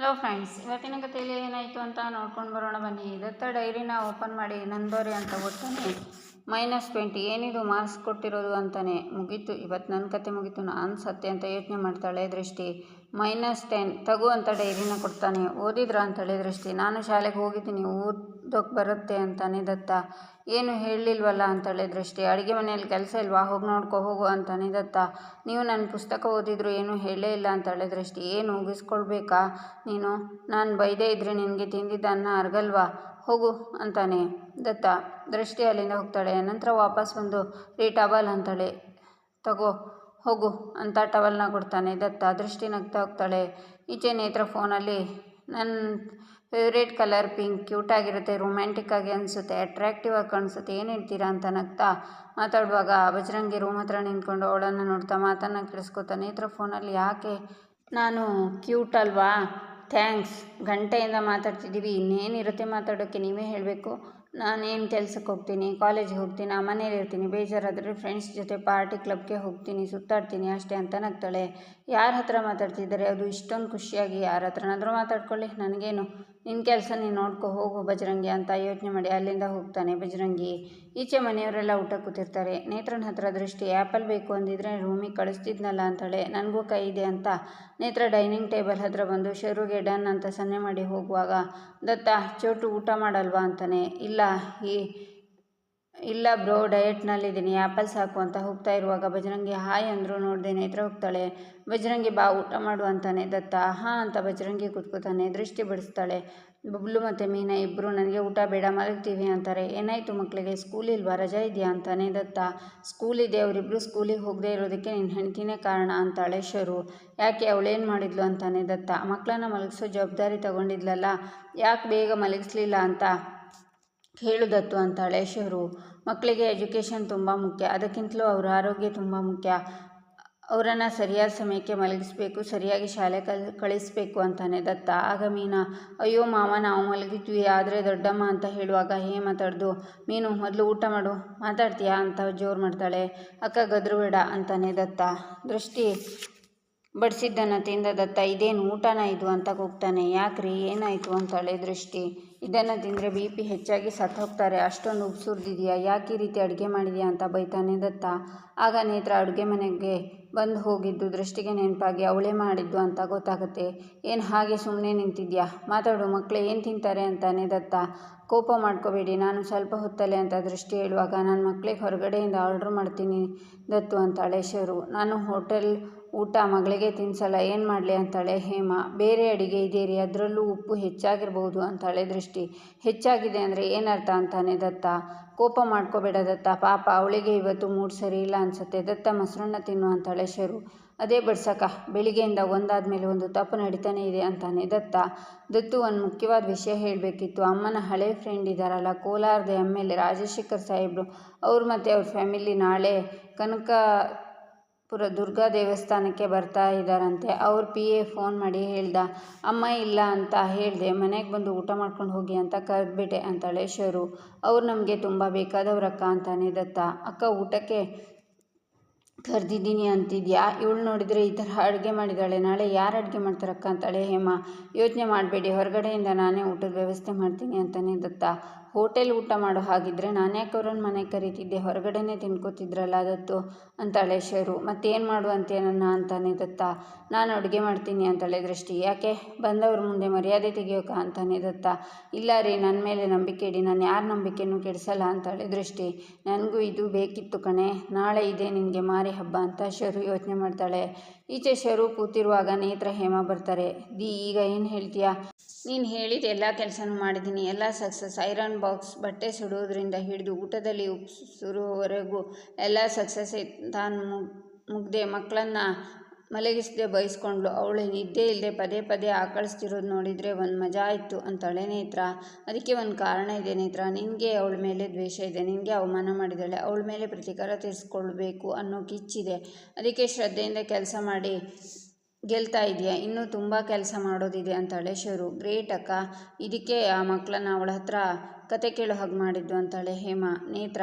Hello friends ಇವತ್ತಿನ ಕಥೆಯಲ್ಲಿ ಏನಾಯಿತು ಅಂತ ನೋಡ್ಕೊಂಡು ಬರೋಣ ಬನ್ನಿ. ಇದತ್ತ ಡೈರಿನ ಓಪನ್ ಮಾಡಿ ನಂದೋರಿ ಅಂತ ಓದ್ತಾನೆ. ಮೈನಸ್ ಟ್ವೆಂಟಿ ಏನಿದು ಮಾರ್ಕ್ಸ್ ಕೊಟ್ಟಿರೋದು ಅಂತಾನೆ. ಮುಗೀತು ಇವತ್ತು ನನ್ನ ಕತೆ ಮುಗೀತು, ನಾನು ಸತ್ಯ ಅಂತ ಯೋಚನೆ ಮಾಡ್ತಾಳೆ ದೃಷ್ಟಿ. ಮೈನಸ್ ಟೆನ್ ತಗು ಅಂತ ಡೈರಿನ ಕೊಡ್ತಾನೆ. ಓದಿದ್ರ ಅಂತೇಳಿ ದೃಷ್ಟಿ. ನಾನು ಶಾಲೆಗೆ ಹೋಗಿದ್ದೀನಿ ಓದೋಕೆ ಬರುತ್ತೆ ಅಂತಾನೆ ದತ್ತ. ಏನು ಹೇಳಲಿಲ್ವಲ್ಲ ಅಂತೇಳಿ ದೃಷ್ಟಿ. ಅಡುಗೆ ಮನೆಯಲ್ಲಿ ಕೆಲಸ ಇಲ್ವಾ? ಹೋಗಿ ನೋಡ್ಕೊ, ಹೋಗು ಅಂತಾನೆ ದತ್ತ. ನೀವು ನನ್ನ ಪುಸ್ತಕ ಓದಿದ್ರು ಏನೂ ಹೇಳೇ ಇಲ್ಲ ಅಂತೇಳಿ ದೃಷ್ಟಿ. ಏನು ಮುಗಿಸ್ಕೊಳ್ಬೇಕಾ ನೀನು? ನಾನು ಬೈದೇ ಇದ್ರೆ ನಿನಗೆ ತಿಂದಿದ್ದ ಅನ್ನ ಅರ್ಗಲ್ವಾ? ಹೋಗು ಅಂತಾನೆ ದತ್ತ. ದೃಷ್ಟಿ ಅಲ್ಲಿಂದ ಹೋಗ್ತಾಳೆ. ನಂತರ ವಾಪಸ್ ಬಂದು, ರೀ ಟವಲ್ ಅಂತಾಳೆ. ತಗೋ, ಹೋಗು ಅಂತ ಟವಲ್ನ ಕೊಡ್ತಾನೆ ದತ್ತ. ದೃಷ್ಟಿ ನಗ್ತಾ ಹೋಗ್ತಾಳೆ. ಈಚೆ ನೇತ್ರ ಫೋನಲ್ಲಿ ನನ್ನ ಫೇವ್ರೇಟ್ ಕಲರ್ ಪಿಂಕ್ ಕ್ಯೂಟಾಗಿರುತ್ತೆ ರೊಮ್ಯಾಂಟಿಕ್ ಆಗಿ ಅನಿಸುತ್ತೆ ಅಟ್ರಾಕ್ಟಿವ್ ಆಗಿ ಕಾಣಿಸುತ್ತೆ, ಏನು ಹೇಳ್ತೀರಾ ಅಂತ ನಗ್ತಾ ಮಾತಾಡುವಾಗ ಬಜರಂಗಿ ರೂಮ್ ಹತ್ರ ನಿಂತ್ಕೊಂಡು ಅವಳನ್ನು ನೋಡ್ತಾ ಮಾತನ್ನು ಇದ್ರ ಫೋನ್ ಫೋನಲ್ಲಿ ಯಾಕೆ? ನಾನು ಕ್ಯೂಟ್ ಅಲ್ವಾ? ಥ್ಯಾಂಕ್ಸ್ ಗಂಟೆಯಿಂದ ಮಾತಾಡ್ತಿದ್ದೀವಿ ಇನ್ನೇನಿರುತ್ತೆ ಮಾತಾಡೋಕ್ಕೆ ನೀವೇ ಹೇಳಬೇಕು. ನಾನೇನು ಕೆಲಸಕ್ಕೆ ಹೋಗ್ತೀನಿ ಕಾಲೇಜ್ಗೆ ಹೋಗ್ತೀನಿ, ಆ ಮನೇಲಿ ಇರ್ತೀನಿ, ಬೇಜಾರಾದರೆ ಫ್ರೆಂಡ್ಸ್ ಜೊತೆ ಪಾರ್ಟಿ ಕ್ಲಬ್ಗೆ ಹೋಗ್ತೀನಿ, ಸುತ್ತಾಡ್ತೀನಿ ಅಷ್ಟೇ ಅಂತ ನಗ್ತಾಳೆ. ಯಾರ ಹತ್ರ ಮಾತಾಡ್ತಿದ್ದಾರೆ? ಅದು ಇಷ್ಟೊಂದು ಖುಷಿಯಾಗಿ ಯಾರ ಹತ್ರನಾದರೂ ಮಾತಾಡ್ಕೊಳ್ಳಿ, ನನಗೇನು? ನಿನ್ನ ಕೆಲಸ ನೀನು ನೋಡ್ಕೊ, ಹೋಗು ಬಜರಂಗಿ ಅಂತ ಯೋಚನೆ ಮಾಡಿ ಅಲ್ಲಿಂದ ಹೋಗ್ತಾನೆ ಬಜರಂಗಿ. ಈಚೆ ಮನೆಯವರೆಲ್ಲ ಊಟ ಕೂತಿರ್ತಾರೆ. ನೇತ್ರನ ಹತ್ರ ದೃಷ್ಟಿ ಆ್ಯಪಲ್ ಬೇಕು ಅಂದಿದ್ರೆ ರೂಮಿಗೆ ಕಳಿಸ್ತಿದ್ನಲ್ಲ ಅಂತಾಳೆ. ನನಗೂ ಕೈ ಇದೆ ಅಂತ. ನೇತ್ರ ಡೈನಿಂಗ್ ಟೇಬಲ್ ಹತ್ರ ಬಂದು, ಶರುಗೆ ಡನ್ ಅಂತ ಸನ್ನೆ ಮಾಡಿ ಹೋಗುವಾಗ ದತ್ತ, ಚೋಟು ಊಟ ಮಾಡಲ್ವಾ? ಅಂತಾನೆ. ಇಲ್ಲ, ಈ ಇಲ್ಲ ಬ್ರೋ, ಡಯಟ್ನಲ್ಲಿದ್ದೀನಿ. ಆ್ಯಪಲ್ ಸಾಕು ಅಂತ ಹೋಗ್ತಾ ಇರುವಾಗ ಭಜರಂಗಿ ಹಾಯ್ ಅಂದರು ನೋಡಿದೆ ನೇತ್ರ ಹೋಗ್ತಾಳೆ. ಬಜರಂಗಿ ಬಾ, ಊಟ ಮಾಡು ಅಂತಾನೆ. ದತ್ತ, ಹಾಂ ಅಂತ ಬಜರಂಗಿ ಕೂತ್ಕೋತಾನೆ. ದೃಷ್ಟಿ ಬಿಡಿಸ್ತಾಳೆ. ಬಬ್ಲು ಮತ್ತು ಮೀನಾ ಇಬ್ಬರು ನನಗೆ ಊಟ ಬೇಡ, ಮಲಗ್ತೀವಿ ಅಂತಾರೆ. ಏನಾಯಿತು ಮಕ್ಕಳಿಗೆ ಸ್ಕೂಲ್ ಇಲ್ವಾ? ರಜಾ ಇದೆಯಾ ಅಂತಾನೆ ದತ್ತ. ಸ್ಕೂಲ್ ಇದೆ ಅವರಿಬ್ಬರು ಸ್ಕೂಲಿಗೆ ಹೋಗದೆ ಇರೋದಕ್ಕೆ ನಿನ್ನ ಹೆಂಡ್ತಿನೇ ಕಾರಣ ಅಂತಾಳೆ ಶರು. ಯಾಕೆ ಅವಳೇನು ಮಾಡಿದ್ಲು ಅಂತಾನೆ ದತ್ತ. ಮಕ್ಕಳನ್ನ ಮಲಗಿಸೋ ಜವಾಬ್ದಾರಿ ತಗೊಂಡಿದ್ಲಲ್ಲ. ಯಾಕೆ ಬೇಗ ಮಲಗಿಸ್ಲಿಲ್ಲ ಅಂತ? ಹೇಳುದತ್ತು ಅಂತಾಳೆ ಶರು ಮಕ್ಕಳಿಗೆ ಎಜುಕೇಷನ್ ತುಂಬ ಮುಖ್ಯ. ಅದಕ್ಕಿಂತಲೂ ಅವರ ಆರೋಗ್ಯ ತುಂಬ ಮುಖ್ಯ. ಅವರನ್ನು ಸರಿಯಾದ ಸಮಯಕ್ಕೆ ಮಲಗಿಸ್ಬೇಕು, ಸರಿಯಾಗಿ ಶಾಲೆ ಕಳಿಸ್ಬೇಕು ಅಂತಾನೆ ದತ್ತ. ಆಗ ಮೀನಾ, ಅಯ್ಯೋ ಮಾವ, ನಾವು ಮಲಗಿದ್ವಿ, ಆದರೆ ದೊಡ್ಡಮ್ಮ ಅಂತ ಹೇಳುವಾಗ ಹೇ ಮಾತಾಡ್ದು. ಮೀನು, ಮೊದಲು ಊಟ ಮಾಡು. ಮಾತಾಡ್ತೀಯಾ? ಅಂತ ಜೋರು ಮಾಡ್ತಾಳೆ. ಅಕ್ಕ, ಗದ್ರು ಬೇಡ ಅಂತಾನೆ ದತ್ತ. ದೃಷ್ಟಿ ಬಡಿಸಿದ್ದನ್ನು ತಿಂದ ದತ್ತ, ಇದೇನು ಊಟನ ಇದು? ಅಂತ ಕೂಗ್ತಾನೆ. ಯಾಕ್ರಿ, ಏನಾಯಿತು? ಅಂತಾಳೆ ದೃಷ್ಟಿ. ಇದನ್ನು ತಿಂದರೆ ಬಿ ಪಿ ಹೆಚ್ಚಾಗಿ ಸತ್ತು ಹೋಗ್ತಾರೆ. ಅಷ್ಟೊಂದು ಉಪ್ಪು ಸುರಿದಿದೆಯಾ ಯಾಕೆ ಈ ರೀತಿ ಅಡುಗೆ ಮಾಡಿದೆಯಾ ಅಂತ ಬೈತಾನೆ ದತ್ತ. ಆಗ ನೇತ್ರ ಅಡುಗೆ ಮನೆಗೆ ಬಂದು ಹೋಗಿದ್ದು ದೃಷ್ಟಿಗೆ ನೆನಪಾಗಿ ಅವಳೇ ಮಾಡಿದ್ದು ಅಂತ ಗೊತ್ತಾಗುತ್ತೆ. ಏನು ಹಾಗೆ ಸುಮ್ಮನೆ ನಿಂತಿದ್ಯಾ? ಮಾತಾಡು ಮಕ್ಕಳು ಏನು ತಿಂತಾರೆ ಅಂತಾನೆ ದತ್ತ. ಕೋಪ ಮಾಡ್ಕೋಬೇಡಿ, ನಾನು ಸ್ವಲ್ಪ ಹೊತ್ತಲೆ ಅಂತ ದೃಷ್ಟಿ ಹೇಳುವಾಗ ನಾನು ಮಕ್ಕಳಿಗೆ ಹೊರಗಡೆಯಿಂದ ಆರ್ಡ್ರ್ ಮಾಡ್ತೀನಿ ದತ್ತು ಅಂತಾಳೆ ಶರು. ನಾನು ಹೋಟೆಲ್ ಊಟ ಮಗಳಿಗೆ ತಿನ್ಸಲ್ಲ, ಏನು ಮಾಡಲಿ ಅಂತಾಳೆ ಹೇಮ. ಬೇರೆ ಅಡಿಗೆ ಇದೇರಿ ಅದರಲ್ಲೂ ಉಪ್ಪು ಹೆಚ್ಚಾಗಿರ್ಬೋದು ಅಂತಾಳೆ ದೃಷ್ಟಿ. ಹೆಚ್ಚಾಗಿದೆ ಅಂದರೆ ಏನರ್ಥ ಅಂತಾನೆ ದತ್ತ. ಕೋಪ ಮಾಡ್ಕೋಬೇಡ ದತ್ತ. ಪಾಪ, ಅವಳಿಗೆ ಇವತ್ತು ಮೂಡ್ ಸರಿ ಇಲ್ಲ ಅನಿಸುತ್ತೆ. ದತ್ತ ಮೊಸರನ್ನ ತಿನ್ನು ಅಂತಾಳೆ ಶರು. ಅದೇ ಬಡ್ಸಕ. ಬೆಳಿಗ್ಗೆಯಿಂದ ಒಂದಾದ ಮೇಲೆ ಒಂದು ತಪ್ಪು ನಡೀತಾನೆ ಇದೆ ಅಂತಾನೆ ದತ್ತ. ದತ್ತು ಒಂದು ಮುಖ್ಯವಾದ ವಿಷಯ ಹೇಳಬೇಕಿತ್ತು. ಅಮ್ಮನ ಹಳೆ ಫ್ರೆಂಡ್ ಇದ್ದಾರಲ್ಲ ಕೋಲಾರದ ಎಂ ಎಲ್ ಎ ರಾಜಶೇಖರ್ ಸಾಹೇಬರು. ಅವ್ರು ಮತ್ತು ಅವ್ರ ಫ್ಯಾಮಿಲಿ ನಾಳೆ ಕನಕ ಪುರ ದುರ್ಗಾ ದೇವಸ್ಥಾನಕ್ಕೆ ಬರ್ತಾ ಇದ್ದಾರಂತೆ ಅವ್ರ ಪಿ ಎ ಫೋನ್ ಮಾಡಿ ಹೇಳ್ದ, ಅಮ್ಮ ಇಲ್ಲ ಅಂತ ಹೇಳಿದೆ, ಮನೆಗೆ ಬಂದು ಊಟ ಮಾಡ್ಕೊಂಡು ಹೋಗಿ ಅಂತ ಕರೆದ್ಬಿಟ್ಟೆ ಅಂತಾಳೆ ಶರು. ಅವ್ರು ನಮಗೆ ತುಂಬ ಬೇಕಾದವ್ರಕ್ಕ ಅಂತಾನೆ ದತ್ತ. ಅಕ್ಕ ಊಟಕ್ಕೆ ಕರೆದಿದ್ದೀನಿ ಅಂತಿದ್ಯಾ? ಇವಳು ನೋಡಿದರೆ ಈ ಥರ ಅಡುಗೆ ಮಾಡಿದ್ದಾಳೆ ನಾಳೆ ಯಾರು ಅಡುಗೆ ಮಾಡ್ತಾರಕ್ಕ ಅಂತಾಳೆ ಹೇಮ. ಯೋಚನೆ ಮಾಡಬೇಡಿ, ಹೊರಗಡೆಯಿಂದ ನಾನೇ ಊಟದ ವ್ಯವಸ್ಥೆ ಮಾಡ್ತೀನಿ ಅಂತಾನೆ ದತ್ತ. ಹೋಟೆಲ್ ಊಟ ಮಾಡೋ ಹಾಗಿದ್ದರೆ ನಾನು ಯಾಕೆ ಅವ್ರನ್ನ ಮನೆಗೆ ಕರೀತಿದ್ದೆ? ಹೊರಗಡೆನೇ ತಿನ್ಕೋತಿದ್ರಲ್ಲ ದತ್ತು? ಅಂತಾಳೆ ಶರು. ಮತ್ತೇನು ಮಾಡು ಅಂತೀಯ ನನ್ನ ಅಂತಾನೆ ದತ್ತ? ನಾನು ಅಡುಗೆ ಮಾಡ್ತೀನಿ ಅಂತಾಳೆ ದೃಷ್ಟಿ. ಯಾಕೆ? ಬಂದವ್ರ ಮುಂದೆ ಮರ್ಯಾದೆ ತೆಗಿಯೋಕ ಅಂತಾನೆ ದತ್ತ? ಇಲ್ಲ ರೀ ನನ್ನ ಮೇಲೆ ನಂಬಿಕೆ ಇಡಿ. ನಾನು ಯಾರ ನಂಬಿಕೆನೂ ಕೆಡಿಸಲ್ಲ ಅಂತಾಳೆ ದೃಷ್ಟಿ. ನನಗೂ ಇದು ಬೇಕಿತ್ತು ಕಣೆ. ನಾಳೆ ಇದೆ ನಿನಗೆ ಮಾರಿ ಹಬ್ಬ ಅಂತ ಶರು ಯೋಚನೆ ಮಾಡ್ತಾಳೆ. ಈಚೆ ಶರು ಕೂತಿರುವಾಗ ನೇತ್ರ ಹೇಮ ಬರ್ತಾರೆ. ದಿ, ಈಗ ಏನು ಹೇಳ್ತೀಯಾ? ನೀನು ಹೇಳಿದ ಎಲ್ಲ ಕೆಲಸನೂ ಮಾಡಿದ್ದೀನಿ ಎಲ್ಲ ಸಕ್ಸಸ್ ಐರನ್ ಬಾಕ್ಸ್, ಬಟ್ಟೆ ಸುಡೋದ್ರಿಂದ ಹಿಡಿದು ಊಟದಲ್ಲಿ ಉಪ್ಪು ಸುರುವವರೆಗೂ ಎಲ್ಲ ಸಕ್ಸಸ್ ತಾನು ಮುಗ್ ಮುಗ್ದೆ ಮಕ್ಕಳನ್ನ ಮಲಗಿಸದೆ ಬಯಸ್ಕೊಂಡ್ಳು ಅವಳು ನಿದ್ದೆ ಇಲ್ಲದೆ ಪದೇ ಪದೇ ಆಕಳಿಸ್ತಿರೋದು ನೋಡಿದರೆ ಒಂದು ಮಜಾ ಆಯಿತು ಅಂತಾಳೆ, ನೇತ್ರ, ಅದಕ್ಕೆ ಒಂದು ಕಾರಣ ಇದೆ ನೇತ್ರ. ನಿನಗೆ ಅವಳ ಮೇಲೆ ದ್ವೇಷ ಇದೆ. ನಿನಗೆ ಅವಮಾನ ಮಾಡಿದಾಳೆ ಅವಳ ಮೇಲೆ ಪ್ರತೀಕಾರ ತೀರಿಸ್ಕೊಳ್ಬೇಕು ಅನ್ನೋ ಕಿಚ್ಚಿದೆ. ಅದಕ್ಕೆ ಶ್ರದ್ಧೆಯಿಂದ ಕೆಲಸ ಮಾಡಿ ಗೆಲ್ತಾ ಇದೆಯಾ? ಇನ್ನೂ ತುಂಬ ಕೆಲಸ ಮಾಡೋದಿದೆ ಅಂತಾಳೆ ಶರು. ಗ್ರೇಟ್ ಅಕ್ಕ. ಇದಕ್ಕೆ ಆ ಮಕ್ಕಳನ್ನ ಅವಳ ಹತ್ರ ಕತೆ ಕೇಳೋ ಹಾಗೆ ಮಾಡಿದ್ದು ಅಂತಾಳೆ Hema. Netra,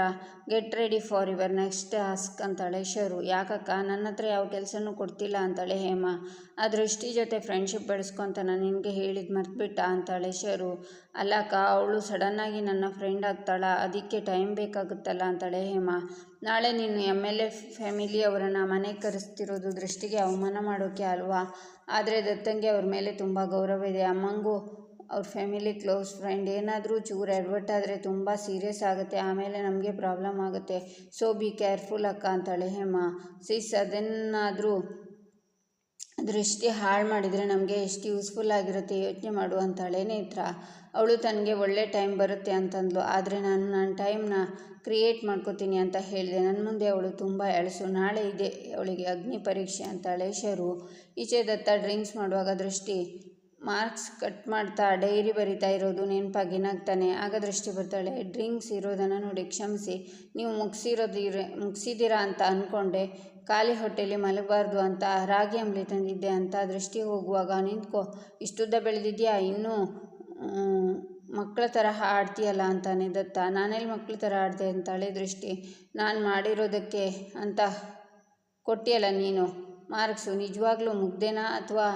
get ready for your next task ಅಂತಾಳೆ ಶರು. ಯಾಕಕ್ಕ? ನನ್ನ ಹತ್ರ ಯಾವ ಕೆಲಸನೂ ಕೊಡ್ತಿಲ್ಲ ಅಂತಾಳೆ ಹೇಮಾ. ಆ ದೃಷ್ಟಿ ಜೊತೆ ಫ್ರೆಂಡ್ಶಿಪ್ ಬೆಳೆಸ್ಕೊಂತ ನಾನು ನಿನಗೆ ಹೇಳಿದ್ದು ಮರ್ತುಬಿಟ್ಟ ಅಂತಾಳೆ ಶರು. ಅಲ್ಲಕ್ಕ, ಅವಳು ಸಡನ್ನಾಗಿ ನನ್ನ ಫ್ರೆಂಡ್ ಆಗ್ತಾಳ? ಅದಕ್ಕೆ ಟೈಮ್ ಬೇಕಾಗುತ್ತಲ್ಲ ಅಂತಾಳೆ ಹೇಮಾ. ನಾಳೆ ನೀನು ಎಂ ಎಲ್ ಎ ಫ್ಯಾಮಿಲಿ ಅವರನ್ನು ಮನೆಗೆ ಕರೆಸ್ತಿರೋದು ದೃಷ್ಟಿಗೆ ಅವಮಾನ ಮಾಡೋಕ್ಕೆ ಅಲ್ವಾ? ಆದರೆ ದತ್ತಂಗೆ ಅವ್ರ ಮೇಲೆ ತುಂಬ ಗೌರವ ಇದೆ. ಅಮ್ಮಂಗೂ ಅವ್ರ ಫ್ಯಾಮಿಲಿ ಕ್ಲೋಸ್ ಫ್ರೆಂಡ್ ಏನಾದರೂ ಚೂರು ಎಡ್ವರ್ಟ್ ಆದರೆ ತುಂಬ ಸೀರಿಯಸ್ ಆಗುತ್ತೆ. ಆಮೇಲೆ ನಮಗೆ ಪ್ರಾಬ್ಲಮ್ ಆಗುತ್ತೆ. ಸೊ ಬಿ ಕೇರ್ಫುಲ್ ಅಕ್ಕ ಅಂತಾಳೆ ಹೇಮಾ. ಸಿಸ್, ಅದನ್ನಾದರೂ ದೃಷ್ಟಿ ಹಾಳು ಮಾಡಿದರೆ ನಮಗೆ ಎಷ್ಟು ಯೂಸ್ಫುಲ್ ಆಗಿರುತ್ತೆ ಯೋಚನೆ ಮಾಡು ಅಂತಾಳೆ ನೇತ್ರ. ಅವಳು ತನಗೆ ಒಳ್ಳೆ ಟೈಮ್ ಬರುತ್ತೆ ಅಂತಂದ್ಲು. ಆದರೆ ನಾನು ನನ್ನ ಟೈಮ್ನ ಕ್ರಿಯೇಟ್ ಮಾಡ್ಕೋತೀನಿ ಅಂತ ಹೇಳಿದೆ. ನನ್ನ ಮುಂದೆ ಅವಳು ತುಂಬ ಎಳಸು. ನಾಳೆ ಇದೆ ಅವಳಿಗೆ ಅಗ್ನಿ ಪರೀಕ್ಷೆ ಅಂತಾಳೆ ಶರು. ಈಚೆ ದತ್ತ ಡ್ರಿಂಕ್ಸ್ ಮಾಡುವಾಗ ದೃಷ್ಟಿ ಮಾರ್ಕ್ಸ್ ಕಟ್ ಮಾಡ್ತಾ ಡೈರಿ ಬರಿತಾ ಇರೋದು ನೆನಪಾಗಿ ನಗ್ತಾನೆ. ಆಗ ದೃಷ್ಟಿ ಬರ್ತಾಳೆ ಡ್ರಿಂಕ್ಸ್ ಇರೋದನ್ನು ನೋಡಿ ಕ್ಷಮಿಸಿ. ನೀವು ಮುಗಿಸಿರೋದಿರ, ಮುಗಿಸಿದ್ದೀರಾ ಅಂತ ಅಂದ್ಕೊಂಡೆ ಖಾಲಿ ಹೊಟ್ಟೆಲಿ ಮಲಗಬಾರ್ದು ಅಂತ ರಾಗಿ ಅಂಬಲಿ ತಂದಿದ್ದೆ ಅಂತ ದೃಷ್ಟಿ ಹೋಗುವಾಗ ನಿಂತ್ಕೋ, ಇಷ್ಟುದ್ದ ಬೆಳೆದಿದ್ಯಾ? ಇನ್ನೂ ಮಕ್ಕಳ ತರಹ ಆಡ್ತೀಯಲ್ಲ ಅಂತಾನೆ ದತ್ತ. ನಾನೆಲ್ಲಿ ಮಕ್ಕಳ ಥರ ಆಡ್ದೆ ಅಂತಾಳೆ ದೃಷ್ಟಿ. ನಾನು ಮಾಡಿರೋದಕ್ಕೆ ಅಂತ ಕೊಟ್ಟಿಯಲ್ಲ ನೀನು? ಮಾರ್ಕ್ಸು, ನಿಜವಾಗ್ಲೂ ಮುಗ್ದೇನಾ ಅಥವಾ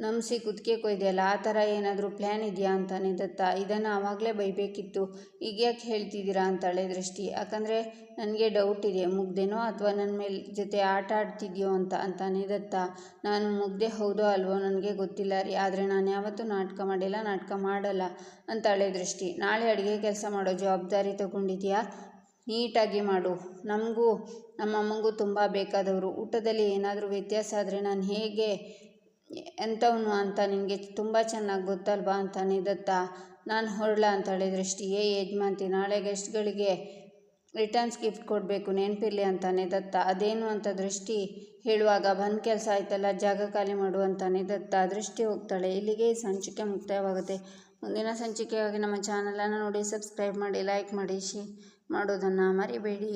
ನಂಬಿಸಿ ಕುದಿಕೆ ಕೊಯ್ದೆಯಲ್ಲ ಆ ಥರ ಏನಾದರೂ ಪ್ಲ್ಯಾನ್ ಇದೆಯಾ ಅಂತಾನೆ ದತ್ತ ಇದನ್ನು ಆವಾಗಲೇ ಬೈಬೇಕಿತ್ತು. ಈಗ ಯಾಕೆ ಹೇಳ್ತಿದ್ದೀರಾ ಅಂತಾಳೆ ದೃಷ್ಟಿ. ಯಾಕಂದರೆ ನನಗೆ ಡೌಟ್ ಇದೆ, ಮುಗ್ದೇನೋ ಅಥವಾ ನನ್ನ ಮೇಲೆ ಜೊತೆ ಆಟ ಆಡ್ತಿದ್ಯೋ ಅಂತ ಅಂತಾನೆ ದತ್ತ ನಾನು ಮುಗ್ದೆ ಹೌದೋ ಅಲ್ವೋ ನನಗೆ ಗೊತ್ತಿಲ್ಲ ರೀ, ಆದರೆ ನಾನು ಯಾವತ್ತೂ ನಾಟಕ ಮಾಡಿಲ್ಲ, ನಾಟಕ ಮಾಡಲ್ಲ ಅಂತಾಳೆ ದೃಷ್ಟಿ. ನಾಳೆ ಅಡುಗೆ ಕೆಲಸ ಮಾಡೋ ಜವಾಬ್ದಾರಿ ತಗೊಂಡಿದ್ಯಾ? ನೀಟಾಗಿ ಮಾಡು. ನಮಗೂ ನಮ್ಮಮ್ಮಂಗೂ ತುಂಬ ಬೇಕಾದವರು. ಊಟದಲ್ಲಿ ಏನಾದರೂ ವ್ಯತ್ಯಾಸ ಆದರೆ ನಾನು ಹೇಗೆ ಎಂಥವನು ಅಂತ ನಿನಗೆ ತುಂಬ ಚೆನ್ನಾಗಿ ಗೊತ್ತಲ್ವಾ ಅಂತ ದತ್ತ ನಾನು ಹೊರಡ್ಲ ಅಂತಾಳೆ ದೃಷ್ಟಿ ಏ ಯಜಮಾಂತಿ ನಾಳೆ ಗೆಸ್ಟ್ಗಳಿಗೆ ರಿಟರ್ನ್ಸ್ ಗಿಫ್ಟ್ ಕೊಡಬೇಕು, ನೆನಪಿರಲಿ ಅಂತಾನೆ ದತ್ತ ಅದೇನು ಅಂತ ದೃಷ್ಟಿ ಹೇಳುವಾಗ ಬಂದ ಕೆಲಸ ಆಯ್ತಲ್ಲ, ಜಾಗ ಖಾಲಿ ಮಾಡು ಅಂತಾನೆ ದತ್ತ ದೃಷ್ಟಿ ಹೋಗ್ತಾಳೆ, ಇಲ್ಲಿಗೆ ಸಂಚಿಕೆ ಮುಕ್ತಾಯವಾಗುತ್ತೆ. ಮುಂದಿನ ಸಂಚಿಕೆಯಾಗಿ ನಮ್ಮ ಚಾನಲನ್ನು ನೋಡಿ ಸಬ್ಸ್ಕ್ರೈಬ್ ಮಾಡಿ ಲೈಕ್ ಮಾಡಿ ಶೇರ್ ಮಾಡೋದನ್ನು ಮರಿಬೇಡಿ.